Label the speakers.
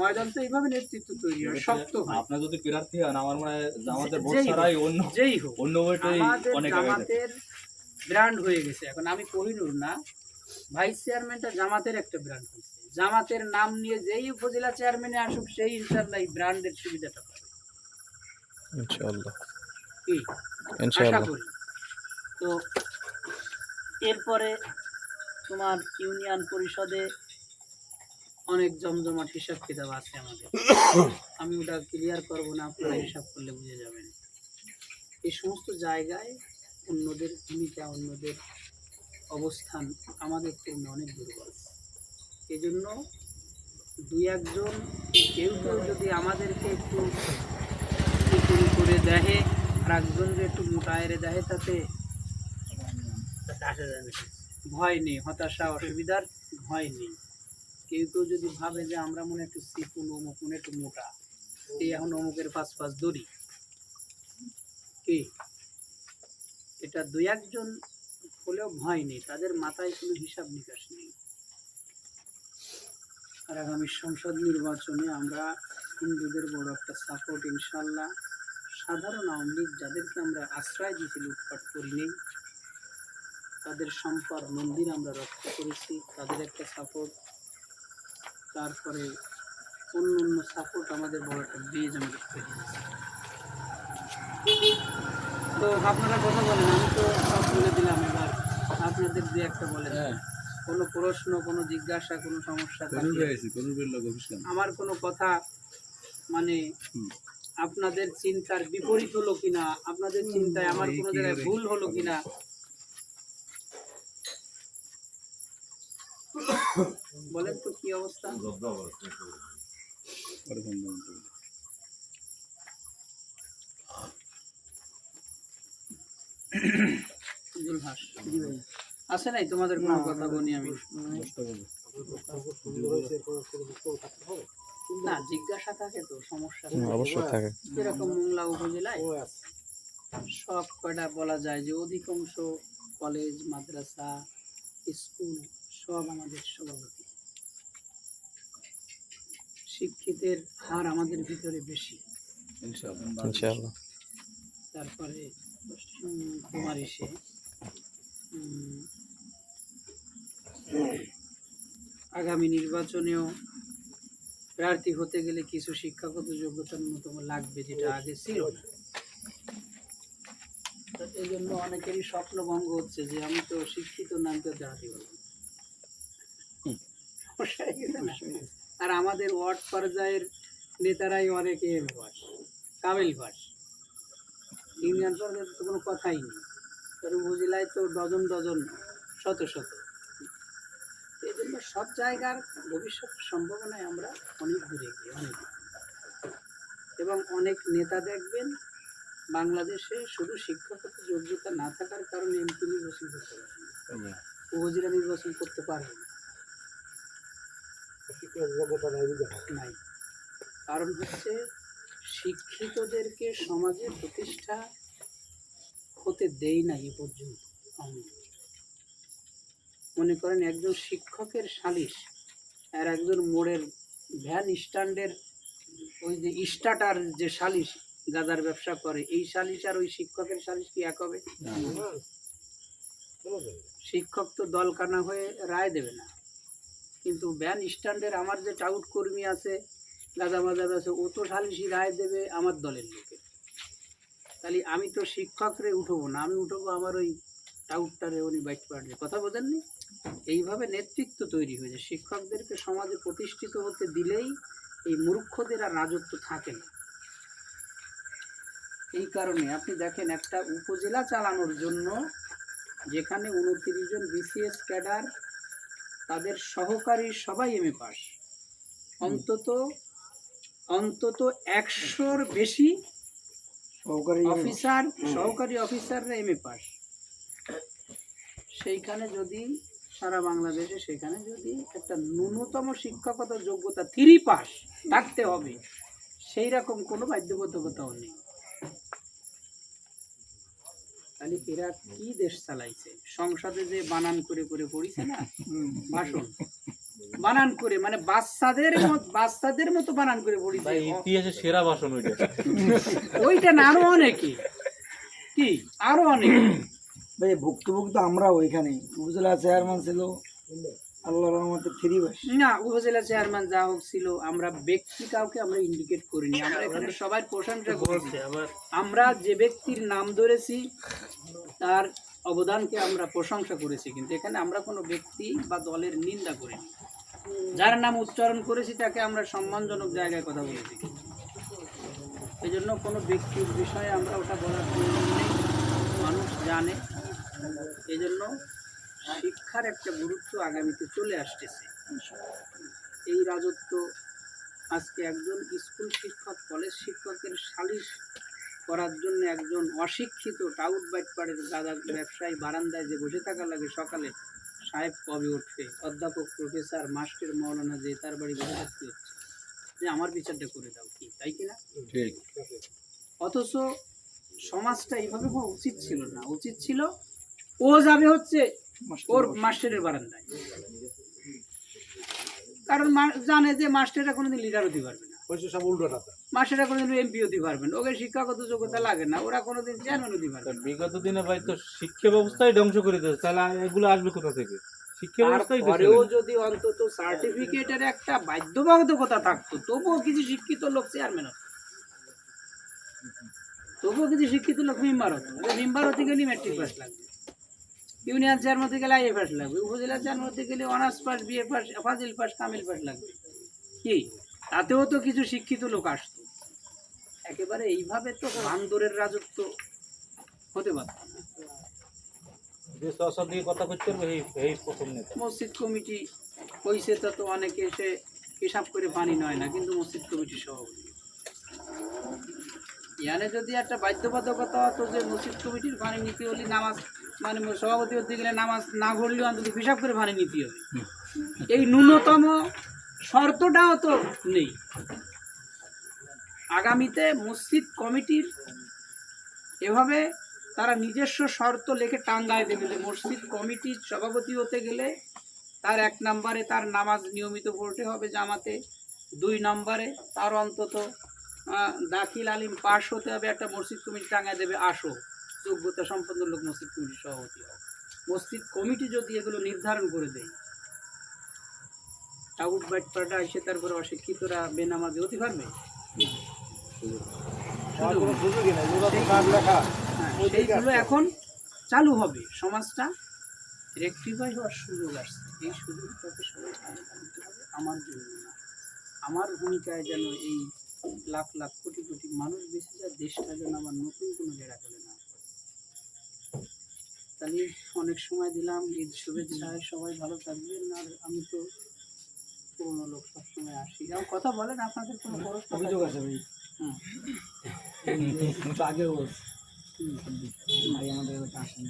Speaker 1: ময়দান তো এইভাবে নেতৃত্ব তৈরি হয় শক্ত হয়।
Speaker 2: আপনার যদি প্রার্থী হন আমার মনে হয় জামাতের ভোট ছাড়াই অন্য
Speaker 1: যেই হোক।
Speaker 2: অন্য ভোটই অনেক।
Speaker 1: জামাতের ব্র্যান্ড হয়ে গেছে। এখন আমি কহিনুর না ভাইস চেয়ারম্যানটা জামাতের একটা ব্র্যান্ড হয়েছে। জামাতের নাম নিয়ে যেই উপজেলা চেয়ারম্যানে আসুক সেই ইনশাল্লাহ এই ব্র্যান্ডের সুবিধাটা পাবে।
Speaker 3: ইনশাআল্লাহ।
Speaker 1: কি? তো এরপরে তোমার ইউনিয়ন পরিষদে অনেক জমজমাট হিসাব কিতাব আছে আমাদের। আমি ওটা ক্লিয়ার করব না আপনারা হিসাব করলে বুঝে যাবেন। এই সমস্ত জায়গায় অন্যদের ভূমিকা অন্যদের অবস্থান আমাদের থেকে অনেক দুর্বল। এই জন্য দুই একজন কেউ কেউ যদি আমাদেরকে একটু করে দেখে আর একজনকে একটু মোটায়েরে দেখে তাতে ভয় নেই হতাশা অসুবিধার ভয় নেই। কেউ কেউ যদি ভাবে যে আমরা মনে একটু চিকুন অমুক মনে একটু মোটা, এই এখন অমুকের পাশ পাশ দড়ি কি? এটা দুই একজন হলেও ভয় নেই, তাদের মাথায় কোনো হিসাব নিকাশ নেই। আর আগামী সংসদ নির্বাচনে আমরা হিন্দুদের বড় একটা সাপোর্ট ইনশাল্লাহ। সাধারণ আওয়ামী লীগ যাদেরকে আমরা আশ্রয় দিয়েছি, লুটপাট করি নেই তাদের সম্পদ, মন্দির আমরা রক্ষা করেছি, তাদের একটা সাপোর্ট তারপরে অন্য অন্য সাপোর্ট আমাদের বড় একটা বেজ আমাদের তৈরি। তো আপনারা কথা বলেন আমি তো সব বলে দিলাম এবার। আপনাদের দু একটা বলেন। কোনো প্রশ্ন কোনো জিজ্ঞাসা কোনো সমস্যা আমার কোনো কথা মানে আপনাদের চিন্তার বিপরীত হলো কিনা আপনাদের চিন্তায় আমার কোনো জায়গায় ভুল হলো কিনা বলেন তো কি অবস্থা? জুলহাস। জি ভাই আছে নাই তোমাদের কোনো কথা বলি আমি? না জিজ্ঞাসা থাকে তো সমস্যা
Speaker 3: অবশ্যই থাকে।
Speaker 1: এরকম মোংলা উপজেলায় সব কয়টা বলা যায় যে অধিকাংশ কলেজ মাদ্রাসা স্কুল সব আমাদের সভাপতি। শিক্ষিতের হার আমাদের ভিতরে বেশি।
Speaker 3: ইনশাআল্লাহ।
Speaker 1: তারপরে তোমার এসে আগামী নির্বাচনেও প্রার্থী হতে গেলে কিছু শিক্ষাগত যোগ্যতা ন্যূনতম লাগবে যেটা আগে ছিল না। তো এই জন্য অনেকেরই স্বপ্নভঙ্গ হচ্ছে যে আমি তো শিক্ষিত নাম তো জাতি বললাম সমস্যা? আর আমাদের ওয়ার্ড পর্যায়ের নেতারাই অনেকে পাস কামিল পাস ইউনিয়ন পর্যায়ে তো কোনো কথাই নেই। তার উপজেলায় তো ডজন ডজন শত শত। এই জন্য সব জায়গার ভবিষ্যৎ সম্ভাবনায় আমরা অনেক দূরে গিয়ে অনেক এবং অনেক নেতা দেখবেন বাংলাদেশে শুধু শিক্ষাগত যোগ্যতা না থাকার কারণে এমপি নির্বাচন করতে পারবে না। উপজেলা নির্বাচন করতে পারবে না। নাই। কারণ হচ্ছে শিক্ষিতদেরকে সমাজে প্রতিষ্ঠা হতে দেই না এ পর্যন্ত মনে করেন একজন শিক্ষকের সালিশ আর একজন মোড়ের ভ্যান স্ট্যান্ডের ওই যে স্টার্টার যে সালিশ গাজার ব্যবসা করে এই সালিশ আর ওই শিক্ষকের সালিশ কি এক হবে? শিক্ষক তো দলকানা হয়ে রায় দেবে না। কিন্তু ভ্যান স্ট্যান্ডের আমার যে টাউট কর্মী আছে গাজা বাজার আছে, ও তো সালিশি রায় দেবে আমার দলের লোকে। তাহলে আমি তো শিক্ষকরে উঠবো না, আমি উঠবো আমার ওই টাউটটারে, উনি বাইক পাড়লে কথা বোঝেননি? এইভাবে নেতৃত্ব তৈরি হয়েছে। শিক্ষকদেরকে সমাজে প্রতিষ্ঠিত হতে দিলেই এই মূর্খদের আর রাজত্ব থাকে না। এই কারণে আপনি দেখেন একটা উপজেলা চালানোর জন্য যেখানে উনত্রিশ জন বিসিএস ক্যাডার তাদের সহকারী সবাই এম এ পাস। অন্তত অন্তত একশোর বেশি অফিসার সহকারী অফিসাররা এম এ পাস। সেইখানে যদি সারা বাংলাদেশে সেখানে যদি একটা ন্যূনতম শিক্ষাগত যোগ্যতা থ্রি পাস থাকতে হবে। সেই রকম কোনো বাধ্যবাধকতাও নেই। তাহলে এরা কি দেশ চালাইছে? সংসদে যে বানান করে করে পড়িছে না ভাষণ। বানান করে মানে বাচ্চাদের মত বাচ্চাদের মতো বানান করে পড়িছে
Speaker 2: ভাই সেরা ভাষণ ওইটা।
Speaker 1: ওইটা না আরও অনেকে। কি? আরও অনেক।
Speaker 4: ভাই ভুক্তভুক্ত তো আমরাও ওইখানে উপজেলা চেয়ারম্যান ছিল। আল্লাহ রহমতে ফ্রি বাস।
Speaker 1: না উপজেলা চেয়ারম্যান যা হোক ছিল আমরা ব্যক্তি কাউকে আমরা ইন্ডিকেট করিনি আমরা এখানে সবাই প্রশংসা করেছি আমরা যে ব্যক্তির নাম ধরেছি তার অবদানকে আমরা প্রশংসা করেছি কিন্তু এখানে আমরা কোনো ব্যক্তি বা দলের নিন্দা করিনি। যার নাম উচ্চারণ করেছি তাকে আমরা সম্মানজনক জায়গায় কথা বলেছি। এই জন্য কোনো ব্যক্তির বিষয়ে আমরা ওটা বলার প্রয়োজন নেই মানুষ জানে। এই জন্য শিক্ষার একটা গুরুত্ব আগামীতে চলে আসতেছে। এই রাজত্ব আজকে একজন স্কুল শিক্ষক কলেজ শিক্ষকের সালিশ করার জন্য একজন অশিক্ষিত টাউট বাইটপাড়ের দাদা ব্যবসায়ী বারান্দায় যে বসে থাকা লাগে সকালে সাহেব কবে উঠবে? অধ্যাপক প্রফেসর মাস্টার মৌলানা যে তার বাড়ি বসে থাকতে হচ্ছে। যে আমার বিচারটা করে দাও কি তাই কি না?
Speaker 3: ঠিক।
Speaker 1: অথচ সমাজটা এইভাবে হওয়া উচিত ছিল না। উচিত ছিল ও যাবে হচ্ছে ওর মাস্টারের বারান্দায়। কারণ জানে যে মাস্টাররা কোনোদিন লিডার হতে পারবে না। মাস্টাররা কোনোদিন এমপি হতে পারবে না। ওকে শিক্ষাগত যোগ্যতা লাগে না। ওরা কোনোদিন চেয়ারম্যান হতে পারবে
Speaker 2: বিগত দিনে ভাই তো শিক্ষা ব্যবস্থাই ধ্বংস করে দিয়েছে। তাহলে এগুলো আসবে কোথা থেকে? শিক্ষা ব্যবস্থাই কিছু
Speaker 1: যদি অন্তত সার্টিফিকেটের একটা বাধ্যবাধকতা থাকতো তবুও কিছু শিক্ষিত লোক চেয়ারম্যান হতো। তবুও কিছু শিক্ষিত লোক মেম্বার হতো। মেম্বার হতে গেলে ম্যাট্রিক পাস লাগবে। ইউনিয়ন চেয়ারম্যান হতে গেলে আইএ পাস লাগবে উপজেলা চেয়ারম্যান হতে গেলে অনার্স পাস বিএ পাস ফাজিল পাস কামিল পাস লাগবে। কি? তাতেও তো কিছু শিক্ষিত লোক আসতো। একেবারে এইভাবে তো বান্দরের রাজত্ব হতে পারত মসজিদ কমিটি তো তো অনেকে এসে হিসাব করে পানি নয় না কিন্তু মসজিদ কমিটির সভাপতি। ইয়ানে যদি একটা বাধ্যবাধকতা হতো যে মসজিদ কমিটির পানি নিতে হলে নামাজ মানে সভাপতি হতে গেলে নামাজ না ঘুরলেও অন্তত হিসাব করে পানি নিতে হবে। এই ন্যূনতম শর্তটাও তো নেই। আগামীতে মসজিদ কমিটির এভাবে তারা নিজস্ব শর্ত লেখে টাঙ্গায় দেবে যে মসজিদ কমিটির সভাপতি হতে গেলে তার এক নম্বরে তার নামাজ নিয়মিত পড়তে হবে জামাতে দুই নম্বরে তার অন্তত দাখিল আলিম পাশ হতে হবে একটা মসজিদ কমিটি টাঙ্গায় দেবে আসো। যোগ্যতা সম্পন্ন লোক মসজিদ কমিটির সভাপতি হবে মসজিদ কমিটি যদি এগুলো নির্ধারণ করে দেয় টাউট বাইটপাড়া এসে তারপরে অশিক্ষিতরা বেনামাজি হতে পারবে হ্যাঁ, সেইগুলো এখন চালু হবে। সমাজটা রেক্টিফাই হওয়ার সুযোগ আসছে। এই সুযোগটাকে সবাই হবে। আমার জন্য না। আমার ভূমিকায় যেন এই লাখ লাখ কোটি কোটি মানুষ বেঁচে যায় দেশটা যেন আমার নতুন কোনো জায়গা চলে না। তাহলে অনেক সময় দিলাম ঈদ শুভেচ্ছায় সবাই ভালো থাকবেন। আর আমি তো পুরোনো লোক সবসময় আসি। আর কথা বলেন আপনাদের কোনো তো
Speaker 4: অভিযোগ আছে ভাই। আগেও ভাই আমাদের এলাকা আসেন।